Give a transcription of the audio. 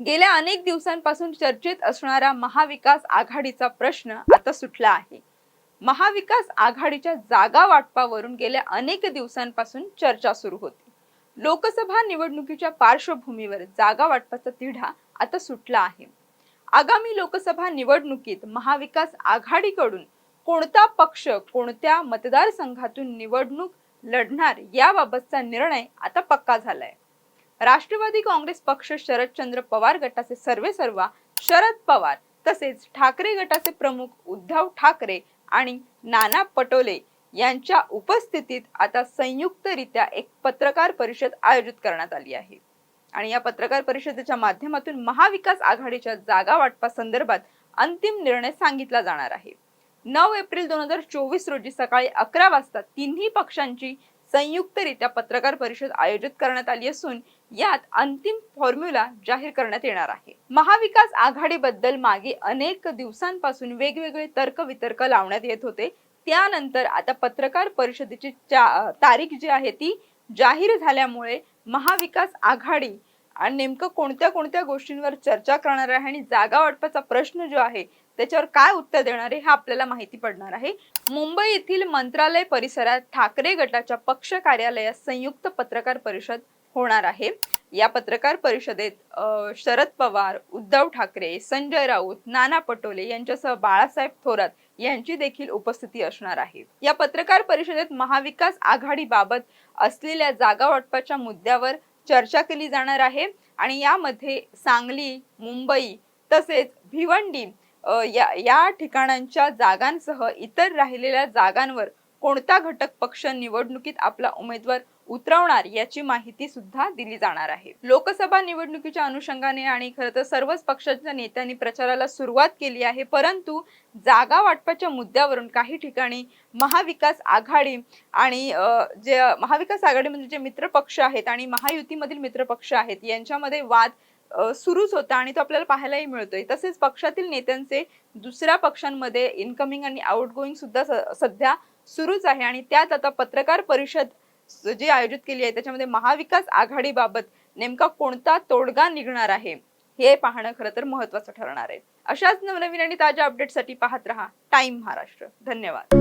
गेल्या अनेक दिवसांपासून चर्चेत असणारा महाविकास आघाडीचा प्रश्न आता सुटला आहे. महाविकास आघाडीच्या जागा वाटपावरून गेल्या अनेक दिवसांपासून चर्चा सुरू होती. लोकसभा निवडणुकीच्या पार्श्वभूमीवर जागा वाटपाचा तिढा आता सुटला आहे. आगामी लोकसभा निवडणुकीत महाविकास आघाडीकडून कोणता पक्ष कोणत्या मतदारसंघातून निवडणूक लढणार याबाबतचा निर्णय आता पक्का झालाय. राष्ट्रवादी काँग्रेस पक्ष शरदचंद्र पवार गटाचे सर्वेसर्वा शरद पवार तसेच ठाकरे गटाचे प्रमुख उद्धव ठाकरे आणि नाना पटोले यांच्या उपस्थितीत आता संयुक्तरित्या एक पत्रकार परिषद आयोजित करण्यात आली आहे. आणि या पत्रकार परिषदेच्या माध्यमातून महाविकास आघाडीच्या जागा वाटपासंदर्भात अंतिम निर्णय सांगितला जाणार आहे. नऊ एप्रिल दोन हजार चोवीस रोजी सकाळी अकरा वाजता तिन्ही पक्षांची संयुक्तरित्या पत्रकार परिषद आयोजित करण्यात आली असून यात अंतिम फॉर्म्युला जाहीर करण्यात येणार आहे. महाविकास आघाडीबद्दल मागे अनेक दिवसांपासून वेगवेगळे तर्क वितर्क लावण्यात येत होते. त्यानंतर आता पत्रकार परिषदेची तारीख जी आहे ती जाहीर झाल्यामुळे महाविकास आघाडी आणि नेमकं कोणत्या कोणत्या गोष्टींवर चर्चा करणार आहे आणि जागा वाटपाचा प्रश्न जो आहे त्याच्यावर काय उत्तर देणार आहे हे आपल्याला माहिती पडणार आहे. मुंबई येथील मंत्रालय परिसरात ठाकरे गटाच्या पक्ष कार्यालयात संयुक्त पत्रकार परिषद होणार आहे. या पत्रकार परिषदेत शरद पवार उद्धव ठाकरे संजय राऊत नाना पटोले यांच्यासह बाळासाहेब थोरात यांची देखील उपस्थिती असणार आहे. या पत्रकार परिषदेत महाविकास आघाडीबाबत असलेल्या जागा वाटपाच्या मुद्द्यावर चर्चा केली जाणार आहे. आणि यामध्ये सांगली मुंबई तसेच भिवंडी या या ठिकाणांच्या जागांसह इतर राहिलेल्या जागांवर कोणता घटक पक्ष निवडणुकीत आपला उमेदवार उतरवणार याची माहिती सुद्धा दिली जाणार आहे. लोकसभा निवडणुकीच्या अनुषंगाने आणि खरं तर सर्वच पक्षांच्या नेत्यांनी प्रचाराला सुरुवात केली आहे. परंतु जागा वाटपाच्या मुद्द्यावरून काही ठिकाणी महाविकास आघाडी आणि जे महाविकास आघाडी म्हणजे जे मित्र पक्ष आहेत आणि महायुतीमधील मित्र पक्ष आहेत यांच्यामध्ये वाद सुरूच होता आणि तो आपल्याला पाहायलाही मिळतोय. तसेच पक्षातील नेत्यांचे दुसऱ्या पक्षांमध्ये इनकमिंग आणि आउटगोईंग सुद्धा स- सध्या सुरूच आहे आणि त्यात आता पत्रकार परिषद जी आयोजित केली आहे त्याच्यामध्ये महाविकास आघाडीबाबत नेमका कोणता तोडगा निघणार आहे हे पाहणं खरं तर महत्वाचं ठरणार आहे. अशाच नवनवीन आणि ताज्या अपडेटसाठी पाहत रहा टाइम महाराष्ट्र. धन्यवाद.